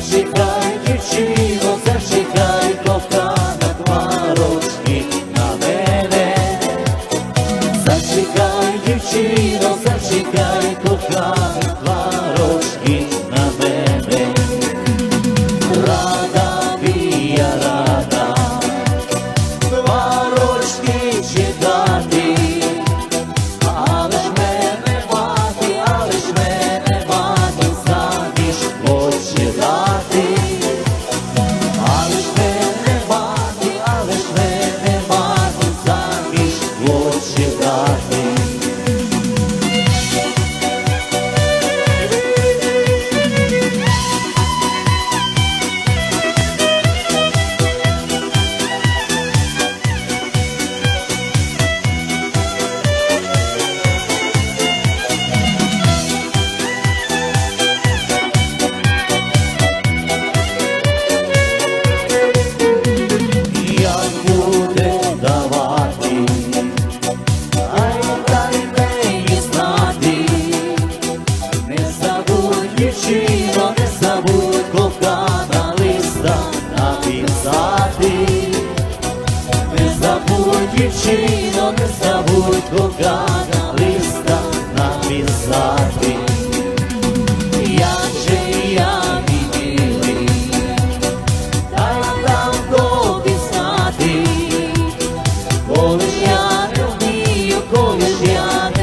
зачекай, дівчино, зачекай, ковта на хмарочки на мене, зачекай, дівчино, зачекай, написати, не забудь дівчино, не забудь кога, листа написати. Як я відділив, дай там дописати, коли ж я не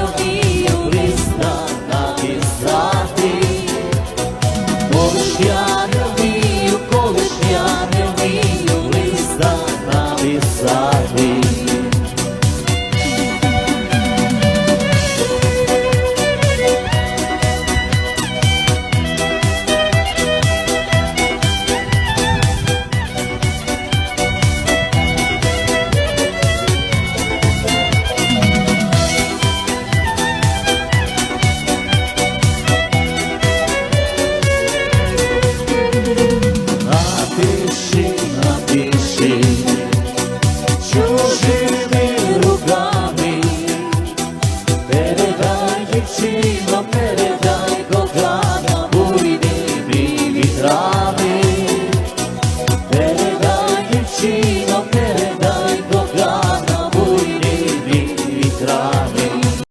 вмію, листа написати, коли ж написати. Напиши,